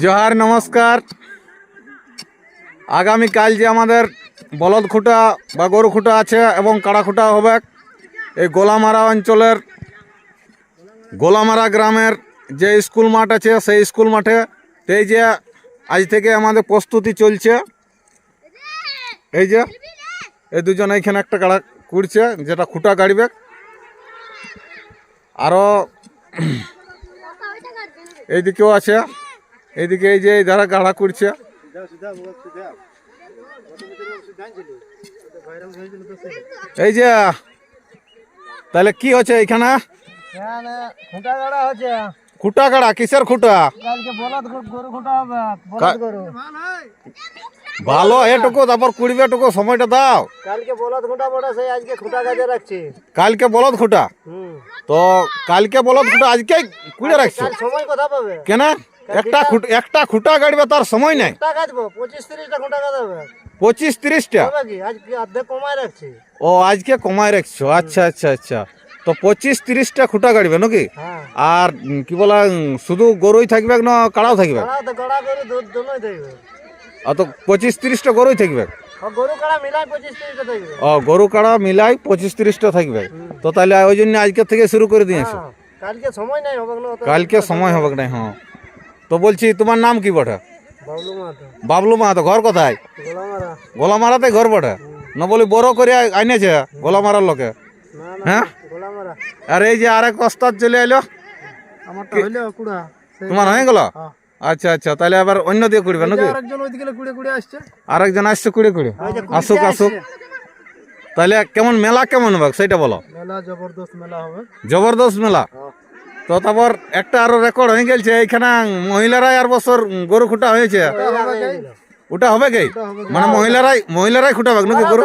জোহার, নমস্কার। আগামীকাল যে আমাদের বলদ খুঁটা বা গরু খুঁটা আছে এবং কাড়া খুঁটা হবে, এই গোলামারা অঞ্চলের গোলামারা গ্রামের যে স্কুল মাঠ আছে, সেই স্কুল মাঠে এই যে আজ থেকে আমাদের প্রস্তুতি চলছে। এই যে, এই দুজন এইখানে একটা কাড়া কুড়ছে, যেটা খুঁটা গাড়বে। আরও এইদিকেও আছে। এইদিকে এই যে এই ধারা গাড়া করছে। এই যে, তাহলে কি হচ্ছে এইখানে হচ্ছে। খুঁটা গাড়া কিসের খুঁটা কালকে বলদ গরু- গরু খুঁটা হবে কা- বলদ গরু ভালো এটুকু তারপর কুড়বে টুকু সময়টা দাও কালকে বলদ খুঁটা বড় সেই আজকে খুঁটা গাজে রাখছি কালকে বলদ খুঁটা হুম তো কালকে বলদ খুঁটা আজকে কুড়ে রাখছো কাল সময় কথা পাবে কেন একটা খুঁটা একটা খুঁটা গাড়বে তার সময় নেই খুঁটা গাছবো পঁচিশ তিরিশটা খুঁটা গাছাবে পঁচিশ তিরিশটা হবে কি আজকে অর্ধেক কমায় রাখছি ও আজকে কমায় রাখছো আচ্ছা আচ্ছা আচ্ছা তো পঁচিশ তিরিশটা খুঁটা গাড়বে নাকি? হ্যাঁ। আর কি বলা শুধু গরুই থাকবে না কাড়াও থাকবে? তো পঁচিশ তিরিশটা গরুই থাকবে? ও গরু কাড়া মিলাই পঁচিশ তিরিশটা থাকবে। তো তাহলে ওই জন্য আজকে থেকে শুরু করে দিয়েছ। হ্যাঁ, কালকে সময় নাই হবে না কালকে সময় হবে না হ্যাঁ। তো বলছি তোমার নাম কি বটে? বাবলু মাহাতো। ঘর কোথায়? গোলামারা গোলামারাতে ঘর বটে? না বলি বড় করে আইনেছে গোলামারার লোকে? হ্যাঁ? আর এই যে আরেক ওস্তাদ চলে এলো আমারটা হইল কুড়া তোমার হয়ে গেল? হ্যাঁ। আচ্ছা আচ্ছা তাহলে আবার অন্য দিয়ে করবে নাকি? আরেকজন ওইদিকে কুড়ে কুড়ে আসছে। আরেকজন আসছে কুড়ে কুড়ে। আসুক আসুক। তাহলে কেমন মেলা কেমন হবে? সেটা বলো। মেলা জবরদস্ত মেলা হবে। জবরদস্ত মেলা? তো তারপর একটা আরও রেকর্ড হয়ে গেছে এইখানে মহিলারাই আর বছর গরু খুঁটা হয়েছে। ওটা হবে কি? মানে মহিলারাই মহিলারাই খুঁটাবে নাকি গরু?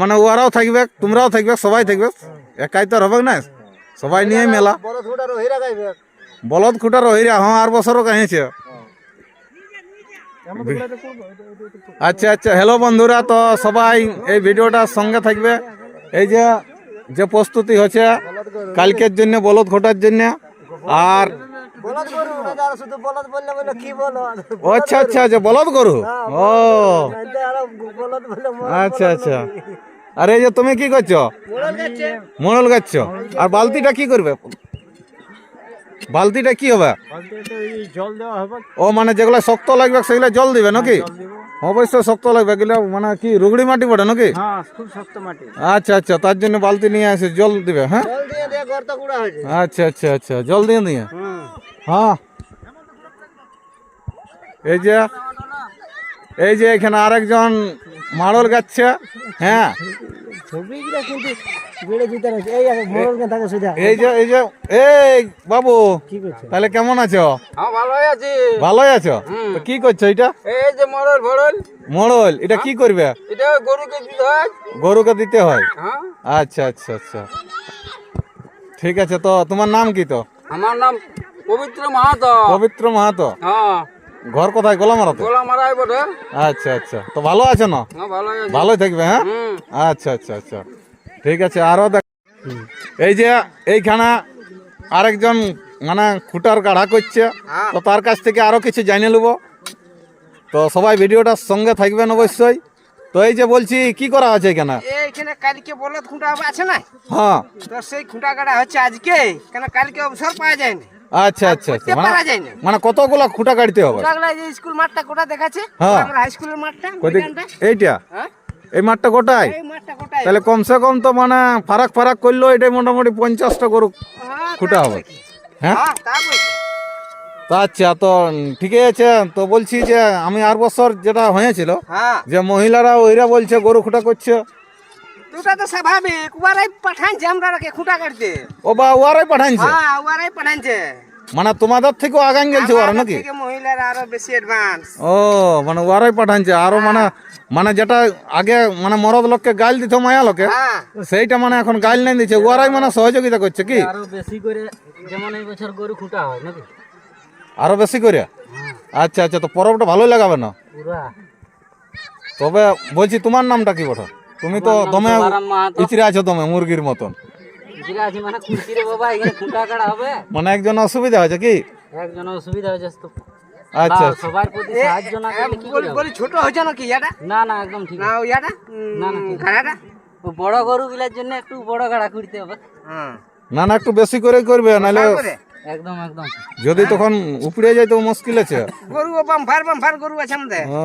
মানে ওরাও থাকবে তোমরাও থাকবে সবাই থাকবে। একাই তো আর হবে না সবাই নিয়ে মেলা। রহিরা বলদ খুঁটার হইরা হ্যাঁ আর বছরও করব। আচ্ছা আচ্ছা হ্যালো বন্ধুরা, তো সবাই এই ভিডিওটার সঙ্গে থাকবে। এই যে যে প্রস্তুতি হচ্ছে কালকের জন্য, বলদ ঘটার জন্য, আর আচ্ছা আচ্ছা আচ্ছা বলদ গরু। ও। আচ্ছা আচ্ছা। আর এই যে তুমি কি করছ? মোড়ল গাচ্ছে আর বালতিটা কি করবে? বালতিটা কি হবে? জল দেওয়া হবে। ও মানে যেগুলো শক্ত লাগবে সেগুলো জল দিবে নাকি? অবশ্যই শক্ত লাগবে এগুলো মানে কি রুগড়ি মাটি পড়ে নাকি? হ্যাঁ খুব শক্ত মাটি। আচ্ছা আচ্ছা তার জন্য বালতি নিয়ে আসে জল দিবে হ্যাঁ? আচ্ছা আচ্ছা আচ্ছা জল দিয়ে দিয়ে হ্যাঁ। এই যে এই যে এখানে আরেকজন মাড়ল গাচ্ছে হ্যাঁ? ছবিগুলো কিন্তু বেড়ে দিতে রয়েছে এই থাকে এই যে এই যে এই বাবু কি করছে? তাহলে কেমন আছো? হ্যাঁ ভালোই আছি। ভালোই আছো? তো কি করছ এটা? এই যে মরল ভরল মোড়ল এটা কি করবে? এটা গরুকে দিতে হয়। গরুকে দিতে হয়? হ্যাঁ। আচ্ছা আচ্ছা আচ্ছা। ঠিক আছে তো তোমার নাম কি তো? আমার নাম পবিত্র মাহাতো। পবিত্র মাহাতো? হ্যাঁ। ঘর কোথায়? গোলামারাতে? গোলা মারাই বটে। আচ্ছা আচ্ছা। তো ভালো আছে না? হ্যাঁ ভালোই থাকবে হ্যাঁ? আচ্ছা আচ্ছা আচ্ছা। ঠিক আছে আরও দেখ। এই যে এইখানে আরেকজন মানে খুঁটার কাঢ়া করছে হ্যাঁ। তো তার কাছ থেকে আরও কিছু জানিয়ে নেব। তো সবাই ভিডিওটার সঙ্গে থাকবেন অবশ্যই। তো এই যে বলছি কি করা আছে এখানে? এইখানে কালকে বলদ খুঁটা আছে না হ্যাঁ। তো সেই খুঁটা কাটা হচ্ছে আজকে কেন কালকে অবসর পাওয়া যায় না আচ্ছা আচ্ছা আচ্ছা। মানে পারা যায় না মানে কতগুলা খুঁটা কাটতে হবে? স্কুল মাঠটা কোটা দেখাচ্ছে? হ্যাঁ। আমরা হাই স্কুলের মাঠটা এইটা? হ্যাঁ? এই মাঠটা গোটাই কোটায় তাহলে কমসে কম তো মানে ফারাক ফারাক করলেও এটাই মোটামুটি পঞ্চাশটা গরু হ্যাঁ, খুঁটা হবে। হ্যাঁ? হ্যাঁ আচ্ছা তো ঠিকই আছে। তো বলছি যে আমি আর বছর যেটা হয়েছিল হ্যাঁ। যে মহিলারা ওইরা বলছে গরু খুঁটা করছে। ওটা তো স্বাভাবিক ওরাই পাঠানছে আমরা খুঁটা কাটতে। ও বা ওরাই পাঠাইছে হ্যাঁ ওরাই পাঠানছে মানে তোমাদের থেকেও আগান গেছে ওরা নাকি? থেকে মহিলারা আরও বেশি অ্যাডভান্স ও মানে ওরাই পাঠানছে। আরও মানে মানে যেটা আগে মানে মরদ লোককে গাল দিত মায়া লোকে হ্যাঁ। সেইটা মানে এখন গাল নাই দিচ্ছে। ওরাই মানে সহযোগিতা করছে কি? আরও বেশি করে যেমন এই বছর গরু খুঁটা হয় নাকি? আরও বেশি করে? আচ্ছা আচ্ছা তো পরবটা ভালোই লাগাবে না? তবে বলছি তোমার নামটা কি বটো? তুমি তো দমে ইচড়ে আছো দমে মুরগির মতন। আছে মানে খুঁটি রে বাবা এখানে খুঁটা কাটা হবে। মানে একজন অসুবিধা হয়েছে কি? একজনের অসুবিধা হয়েছে তো। আচ্ছা। সবার প্রতি সাহায্য না করলে কি বলি বলি ছোট হয়েছে নাকি ইয়াটা? না না একদম ঠিক না ইয়াটা? না, না, ঠিক আছে। খাড়াটা? ও বড় গরু গুলার জন্য একটু বড় গাড়া খুঁড়তে হবে। হ্যাঁ। না না একটু বেশি করে করবে নাহলে একদম একদম। যদি তখন উপড়ে যায় তো মুশকিল আছে। গরু বাম্পার বাম্পার গরু আছে আমাদের। ও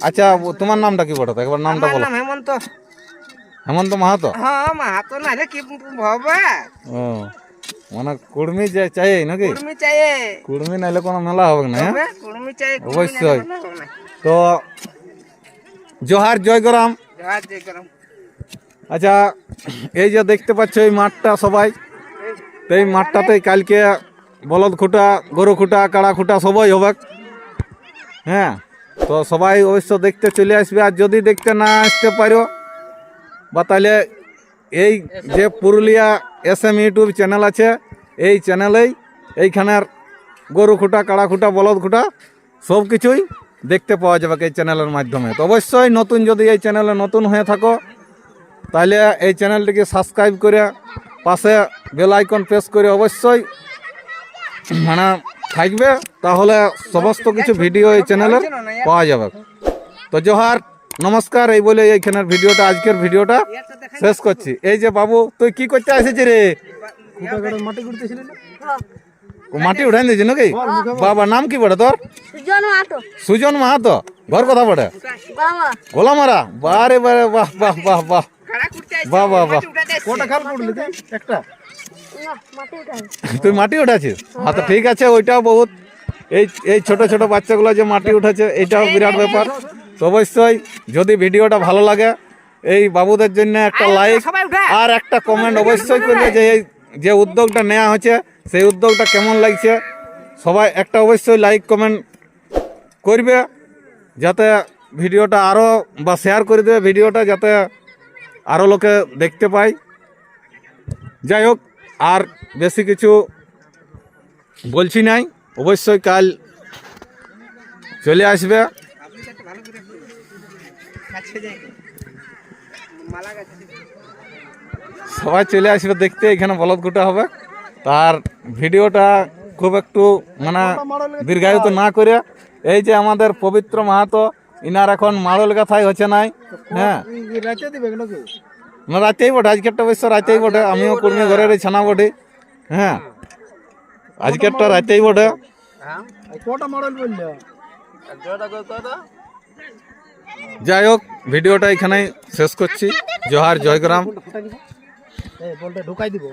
আচ্ছা তোমার নামটা কি তো? একবার নামটা আমার বলো। নাম হেমন্ত। হেমন্ত মাহাতো? হ্যাঁ মাহাতো না কি ভবা? ও মানে কুর্মি যে চাই নাকি? কুড়মি চাইয়ে কুর্মি নাইলে কোনো মেলা হবে না হ্যাঁ? কুড়মি কুড়মি অবশ্যই। না হলে হবে না। তো জোহার জয়গ্রাম জয় জয় আচ্ছা এই যে দেখতে পাচ্ছ এই মাঠটা সবাই তো এই মাঠটাতেই কালকে বলদ খুঁটা গরু খুঁটা কাড়া খুঁটা সবাই হবে হ্যাঁ? তো সবাই অবশ্য দেখতে চলে আসবে আর যদি দেখতে না আসতে পারো বা তাহলে এই যে Purulia S M YouTube channel আছে, এই চ্যানেলেই এইখানের গরু খুঁটা, কাড়া খুঁটা, বলদ খুঁটা সব কিছুই দেখতে পাওয়া যাবে এই চ্যানেলের মাধ্যমে। তো অবশ্যই নতুন যদি এই চ্যানেলে নতুন হয়ে থাকো, তাহলে এই চ্যানেলটিকে সাবস্ক্রাইব করে পাশে বেল আইকন প্রেস করে অবশ্যই মানে থাকবে, তাহলে সমস্ত কিছু ভিডিও এই চ্যানেলের পাওয়া যাবে। তো জোহার। নমস্কার এই বলে এইখানের ভিডিওটা আজকের ভিডিওটা শেষ করছি। এই যে বাবু তুই কি করতে আসেছি রে? মাটি ও মাটি উঠাই দিয়েছি নাকি? বাবা নাম কি পড়ে তোর? সুজন মাহাতো। ঘর কথা পড়ে বাবা। গোলামারা? বারে বারে বাহ বাহ বাহ বাহ। বাহ, বাহ, বাহ। তুই? একটা? মাটি উঠাই তুই মাটি উঠাছিস হ্যাঁ। তো ঠিক আছে ওইটাও বহুত। এই এই ছোট ছোট বাচ্চাগুলো যে মাটি উঠেছে এইটাও বিরাট ব্যাপার। তো অবশ্যই যদি ভিডিওটা ভালো লাগে এই বাবুদের জন্য একটা লাইক আর একটা কমেন্ট অবশ্যই করবে যে এই যে উদ্যোগটা নেওয়া হচ্ছে সেই উদ্যোগটা কেমন লাগছে সবাই একটা অবশ্যই লাইক কমেন্ট করবে যাতে ভিডিওটা আরও বা শেয়ার করে দেবে ভিডিওটা যাতে আরও লোকে দেখতে পায়। যাই হোক আর বেশি কিছু বলছি নাই অবশ্যই কাল চলে আসবে। সবাই চলে আসবে দেখতে এখানে বলদ গুটা হবে। তার ভিডিওটা খুব একটু মানে দীর্ঘায়িত না করে। এই যে আমাদের পবিত্র মাহাতো ইনার এখন মাড়ল গাথাই হচ্ছে নাই হ্যাঁ। না রাতেই বটে আজকেরটা অবশ্য রাতেই বটে। আমিও কর্মী ঘরের ছানা বটে হ্যাঁ। আজকেরটা রাতেই বটে। কটা মডেল বলল? যাই হোক ভিডিওটা এখানেই শেষ করছি। জোহার জয়গ্রাম। ঢুকাই দিব।